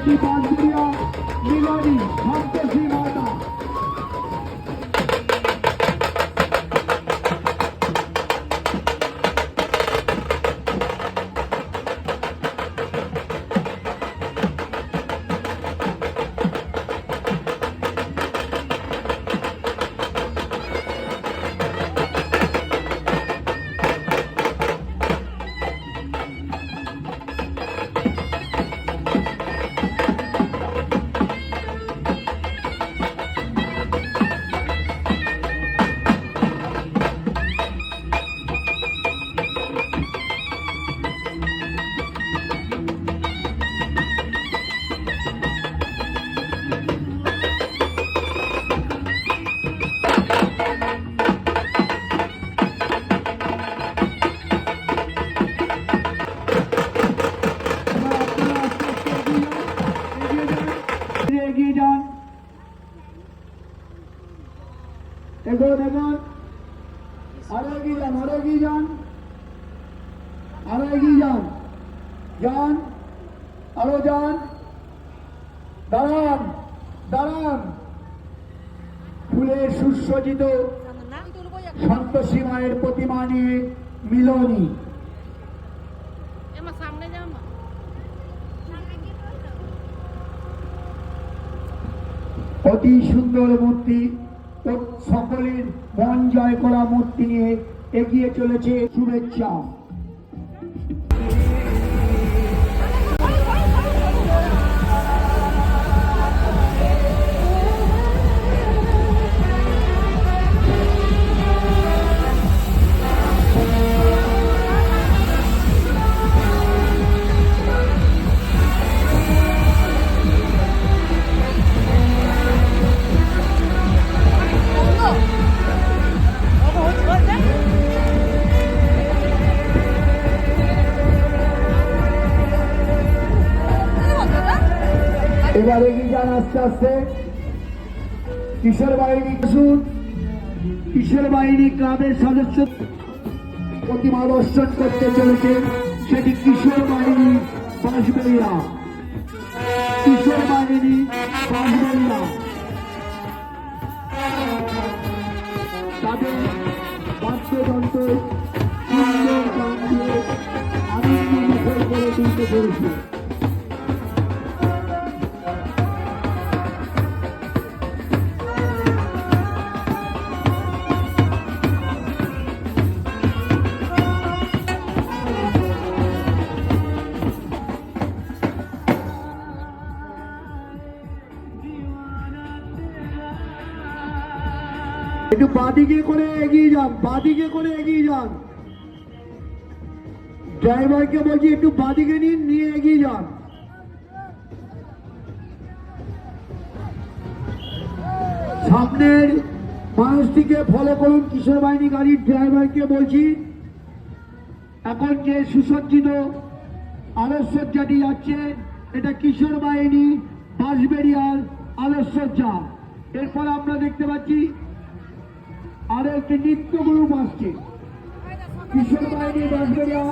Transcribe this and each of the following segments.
সমিতি পাঁচগুড়িয়া মিলনী সপ্তসীমা এগোন এগোন। আরও এগিয়ে যান আরও এগিয়ে যান। আরও এগিয়ে যান। যান। আরও যান। দাঁড়ান দাঁড়ান। ফুলের সুসজ্জিত সন্তোষী মায়ের প্রতিমা নিয়ে মিলনী। অতি সুন্দর মূর্তি সকলের মন জয় করা মূর্তি নিয়ে এগিয়ে চলেছে শুভেচ্ছা। এবার এগিয়ে যান আস্তে আস্তে কিশোর বাহিনী আসুন? কিশোর বাহিনী ক্লাবের সদস্য? প্রতিমা দর্শন করতে চলেছে, সেটি কিশোর বাহিনী বাঁশবেড়িয়া। কিশোর বাহিনী বাঁশবেড়িয়া। তাদের বাদ্যযন্ত্র সুন্দর গান দিয়ে আনন্দ করে তুলতে পেরেছে একটু বাদিকে করে এগিয়ে যান, বাদিকে করে এগিয়ে যান। ড্রাইভারকে বলছি, একটু বাদিকে নিন, নিয়ে এগিয়ে যান। সামনের মানুষটিকে ফলো করুন, কিশোর বাহিনী গাড়ির ড্রাইভারকে বলছি। এখন যে সুসজ্জিত আলোকসজ্জাটি যাচ্ছে, এটা কিশোর বাহিনী, বাঁশবেড়িয়ার আলোকসজ্জা। এরপর আমরা দেখতে পাচ্ছি আরও একটি নৃত্য গ্রুপ আসছে কিশোর বাহিনী বাঁশবেড়িয়া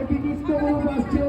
একটি নৃত্য গ্রুপ আসছে